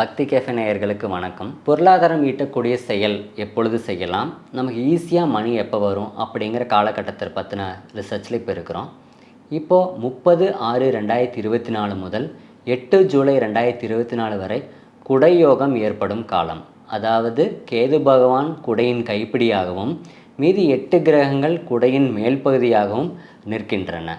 பக்தி கேஃபே நேயர்களுக்கு வணக்கம். பொருளாதாரம் ஈட்டக்கூடிய செயல் எப்பொழுது செய்யலாம்? நமக்கு ஈஸியாக மணி எப்போ வரும் அப்படிங்கிற காலகட்டத்தை பற்றின ரிசர்ச்சில் இப்போ இருக்கிறோம். இப்போது முப்பது ஆறு ரெண்டாயிரத்தி இருபத்தி நாலு முதல் எட்டு ஜூலை ரெண்டாயிரத்தி இருபத்தி நாலு வரை குடையோகம் ஏற்படும் காலம். அதாவது கேது பகவான் குடையின் கைப்பிடியாகவும் மீதி எட்டு கிரகங்கள் குடையின் மேல் பகுதியாகவும் நிற்கின்றன.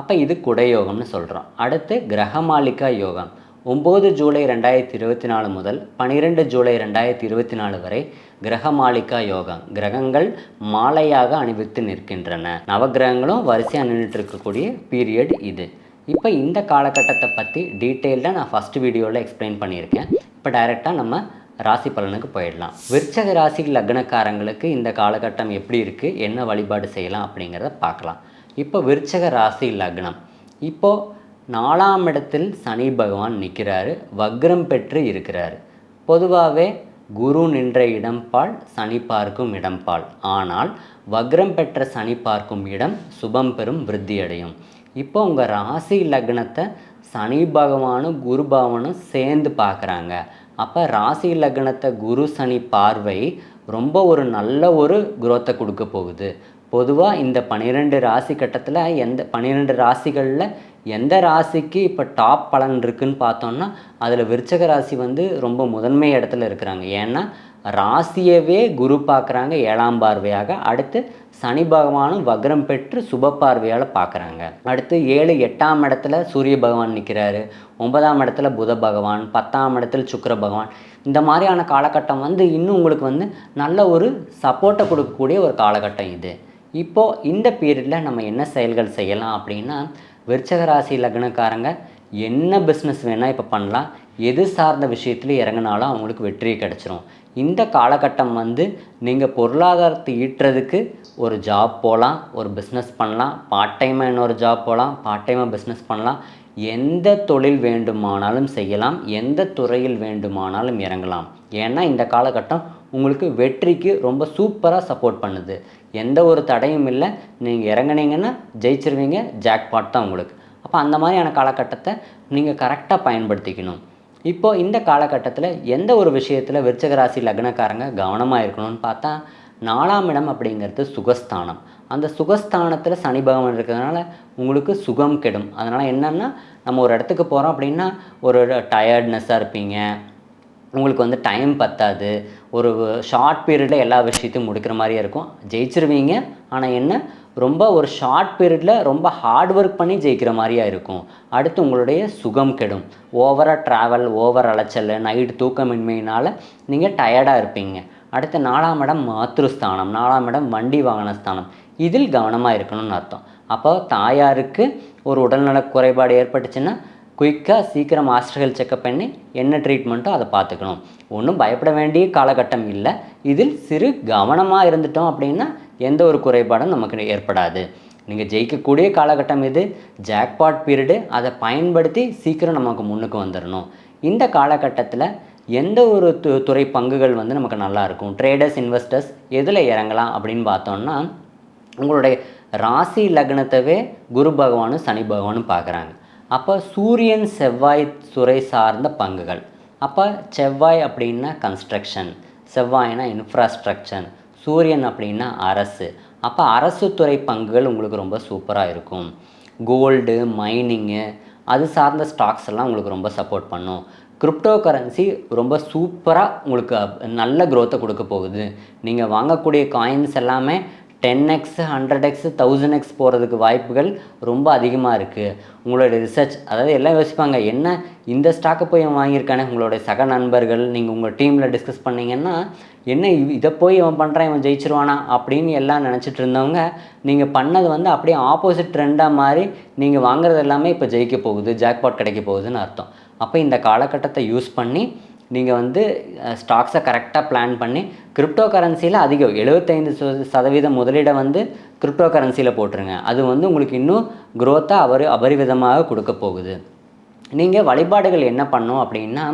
அப்போ இது குடையோகம்னு சொல்கிறோம் அடுத்து கிரகமாளிகா யோகம். ஒம்பது ஜூலை ரெண்டாயிரத்தி இருபத்தி நாலு முதல் பன்னிரெண்டு ஜூலை ரெண்டாயிரத்தி இருபத்தி நாலு வரை கிரகமாலிகா யோகம் கிரகங்கள் மாலையாக அணிவித்து நிற்கின்றன. நவகிரகங்களும் வரிசையாக நின்றுட்டு இருக்கக்கூடிய பீரியட் இது. இப்போ இந்த காலகட்டத்தை பற்றி டீட்டெயில்டாக நான் ஃபஸ்ட் வீடியோவில் எக்ஸ்பிளைன் பண்ணியிருக்கேன். இப்போ டைரெக்டாக நம்ம ராசி பலனுக்கு போயிடலாம். விருச்சக ராசி லக்னக்காரங்களுக்கு இந்த காலகட்டம் எப்படி இருக்குது என்ன வழிபாடு செய்யலாம் அப்படிங்கிறத பார்க்கலாம். இப்போ விருச்சக ராசி லக்னம். இப்போது நாலாம் இடத்தில் சனி பகவான் நிற்கிறாரு வக்ரம் பெற்று இருக்கிறார். பொதுவாகவே குரு நின்ற இடம்பால் சனி பார்க்கும் இடம்பால். ஆனால் வக்ரம் பெற்ற சனி பார்க்கும் இடம் சுபம் பெறும் விருத்தி அடையும். இப்போ உங்கள் ராசி லக்னத்தை சனி பகவானும் குரு பகவானும் சேர்ந்து பார்க்குறாங்க. அப்போ ராசி லக்னத்தை குரு சனி பார்வை ரொம்ப ஒரு நல்ல ஒரு குரோத்தை கொடுக்க போகுது. பொதுவாக இந்த பன்னிரெண்டு ராசி கட்டத்தில் எந்த பன்னிரெண்டு ராசிகளில் எந்த ராசிக்கு இப்போ டாப் பலன் இருக்குன்னு பார்த்தோம்னா அதில் விருச்சக ராசி வந்து ரொம்ப முதன்மை இடத்துல இருக்கிறாங்க. ஏன்னா ராசியவே குரு பார்க்குறாங்க ஏழாம் பார்வையாக. அடுத்து சனி பகவானும் வக்ரம் பெற்று சுப பார்வையால் பார்க்குறாங்க. அடுத்து ஏழு எட்டாம் இடத்துல சூரிய பகவான் நிற்கிறாரு ஒன்பதாம் இடத்துல புத பகவான் பத்தாம் இடத்துல சுக்கிர பகவான். இந்த மாதிரியான காலகட்டம் வந்து இன்னும் உங்களுக்கு வந்து நல்ல ஒரு சப்போர்ட்டை கொடுக்கக்கூடிய ஒரு காலகட்டம் இது. இப்போது இந்த பீரியடில் நம்ம என்ன செயல்கள் செய்யலாம் அப்படின்னா விருச்சக ராசி லக்னக்காரங்க என்ன பிஸ்னஸ் வேணால் இப்போ பண்ணலாம். எது சார்ந்த விஷயத்துல இறங்கினாலும் அவங்களுக்கு வெற்றி கிடச்சிரும். இந்த காலகட்டம் வந்து நீங்கள் பொருளாதாரத்தை ஈட்டுறதுக்கு ஒரு ஜாப் போகலாம் ஒரு பிஸ்னஸ் பண்ணலாம். பார்ட் டைமாக இன்னொரு ஜாப் போகலாம் பார்ட் டைமாக பிஸ்னஸ் பண்ணலாம். எந்த தொழில் வேண்டுமானாலும் செய்யலாம் எந்த துறையில் வேண்டுமானாலும் இறங்கலாம். ஏன்னா இந்த காலகட்டம் உங்களுக்கு வெற்றிக்கு ரொம்ப சூப்பராக சப்போர்ட் பண்ணுது. எந்த ஒரு தடையும் இல்லை. நீங்கள் இறங்குனீங்கன்னா ஜெயிச்சிருவீங்க ஜாக்பாட் தான் உங்களுக்கு. அப்போ அந்த மாதிரியான காலகட்டத்தை நீங்கள் கரெக்டாக பயன்படுத்திக்கணும். இப்போ இந்த காலகட்டத்தில் எந்த ஒரு விஷயத்தில் விருச்சகராசி லக்னக்காரங்க கவனமாக இருக்கணும்னு பார்த்தா நாலாம் இடம் அப்படிங்கிறது சுகஸ்தானம். அந்த சுகஸ்தானத்தில் சனி பகவான் இருக்கிறதுனால உங்களுக்கு சுகம் கெடும். அதனால் என்னென்னா நம்ம ஒரு இடத்துக்கு போகிறோம் அப்படின்னா ஒரு டயர்ட்னஸ்ஸாக இருப்பீங்க. உங்களுக்கு வந்து டைம் பத்தாது. ஒரு ஷார்ட் பீரியடில் எல்லா விஷயத்தையும் முடிக்கிற மாதிரியே இருக்கும். ஜெயிச்சிருவீங்க. ஆனால் என்ன? ரொம்ப ஒரு ஷார்ட் பீரியடில் ரொம்ப ஹார்ட் ஒர்க் பண்ணி ஜெயிக்கிற மாதிரியா இருக்கும். அடுத்து உங்களுடைய சுகம் கெடும். ஓவராக ட்ராவல் ஓவர் அலைச்சல் நைட் தூக்கமின்மையினால் நீங்கள் டயர்டாக இருப்பீங்க. அடுத்து நாலாம் இடம் மாத்ருஸ்தானம் நாலாம் இடம் வண்டி வாகன ஸ்தானம். இதில் கவனமாக இருக்கணும்னு அர்த்தம். அப்போ தாயாருக்கு ஒரு உடல்நல குறைபாடு ஏற்பட்டுச்சுன்னா குயிக்காக சீக்கிரம் ஹாஸ்பிட்டல் செக்கப் பண்ணி என்ன ட்ரீட்மெண்ட்டோ அதை பார்த்துக்கணும். ஒன்றும் பயப்பட வேண்டிய காலகட்டம் இல்லை. இதில் சிறு கவனமாக இருந்துட்டோம் அப்படின்னா எந்த ஒரு குறைபாடும் நமக்கு ஏற்படாது. நீங்கள் ஜெயிக்கக்கூடிய காலகட்டம் இது. ஜாக்பாட் பீரியடு அதை பயன்படுத்தி சீக்கிரம் நமக்கு முன்னுக்கு வந்துடணும் இந்த காலகட்டத்தில் எந்த ஒரு து துறை பங்குகள் வந்து நமக்கு நல்லாயிருக்கும் ட்ரேடர்ஸ் இன்வெஸ்டர்ஸ் எதில் இறங்கலாம் அப்படின்னு பார்த்தோம்னா உங்களுடைய ராசி லக்னத்தவே குரு பகவானும் சனி பகவானும் பார்க்குறாங்க. அப்போ சூரியன் செவ்வாய் துறை சார்ந்த பங்குகள். அப்போ செவ்வாய் அப்படின்னா கன்ஸ்ட்ரக்ஷன் செவ்வாய்னா இன்ஃப்ராஸ்ட்ரக்சர் சூரியன் அப்படின்னா அரசு. அப்போ அரசு துறை பங்குகள் உங்களுக்கு ரொம்ப சூப்பராக இருக்கும். கோல்டு மைனிங்கு அது சார்ந்த ஸ்டாக்ஸ் எல்லாம் உங்களுக்கு ரொம்ப சப்போர்ட் பண்ணும். கிரிப்டோ கரன்சி ரொம்ப சூப்பராக உங்களுக்கு நல்ல க்ரோத்தை கொடுக்க போகுது. நீங்கள் வாங்கக்கூடிய காயின்ஸ் எல்லாமே ten x hundred x thousand x போகிறதுக்கு வாய்ப்புகள் ரொம்ப அதிகமாக இருக்குது உங்களோட ரிசர்ச் அதாவது எல்லாம் யோசிப்பாங்க என்ன இந்த ஸ்டாக்கை போய் அவன் வாங்கியிருக்கானே? உங்களுடைய சக நண்பர்கள் நீங்கள் உங்கள் டீமில் டிஸ்கஸ் பண்ணீங்கன்னா என்ன இதை போய் இவன் பண்ணுறான் இவன் ஜெயிச்சிருவானா? அப்படின்னு எல்லாம் நினச்சிட்டு இருந்தவங்க நீங்கள் பண்ணது வந்து அப்படியே ஆப்போசிட் ட்ரெண்டாக மாதிரி நீங்கள் வாங்குறது எல்லாமே இப்போ ஜெயிக்க போகுது ஜாக்பாட் கிடைக்க போகுதுன்னு அர்த்தம். அப்போ இந்த காலகட்டத்தை யூஸ் பண்ணி நீங்கள் வந்து ஸ்டாக்ஸை கரெக்டாக பிளான் பண்ணி கிரிப்டோ கரன்சியில் அதிகம் எழுபத்தைந்து சதவீத முதலீடை வந்து கிரிப்டோ கரன்சியில் போட்டுருங்க. அது வந்து உங்களுக்கு இன்னும் குரோத்தை அவர் அபரிவிதமாக கொடுக்க போகுது. நீங்கள் வழிபாடுகள் என்ன பண்ணும் அப்படின்னா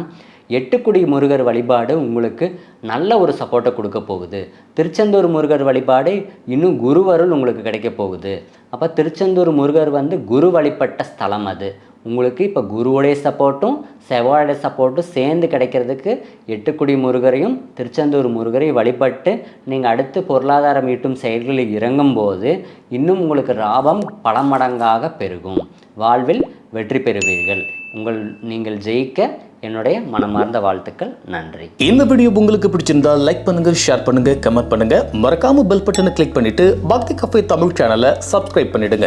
எட்டுக்குடி முருகர் வழிபாடு உங்களுக்கு நல்ல ஒரு சப்போர்ட்டை கொடுக்க போகுது. திருச்செந்தூர் முருகர் வழிபாடு இன்னும் குருவருள் உங்களுக்கு கிடைக்க போகுது. அப்போ திருச்செந்தூர் முருகர் வந்து குரு வழிபட்ட ஸ்தலம் அது. உங்களுக்கு இப்போ குருவோடைய சப்போர்ட்டும் செவ்வாயோடைய சப்போர்ட்டும் சேர்ந்து கிடைக்கிறதுக்கு எட்டுக்குடி முருகரையும் திருச்செந்தூர் முருகரையும் வழிபட்டு நீங்கள் அடுத்து பொருளாதாரம் ஈட்டும் செயல்களில் இறங்கும்போது இன்னும் உங்களுக்கு லாபம் பல மடங்காக பெருகும். வாழ்வில் வெற்றி பெறுவீர்கள். உங்கள் நீங்கள் ஜெயிக்க என்னுடைய மனமார்ந்த வாழ்த்துக்கள். நன்றி. இந்த வீடியோ உங்களுக்கு பிடிச்சிருந்தா லைக் பண்ணுங்க ஷேர் பண்ணுங்க கமெண்ட் பண்ணுங்க. மறக்காம பெல் பட்டனை கிளிக் பண்ணிட்டு பக்தி கஃபே தமிழ் சேனலை சப்ஸ்கிரைப் பண்ணிடுங்க.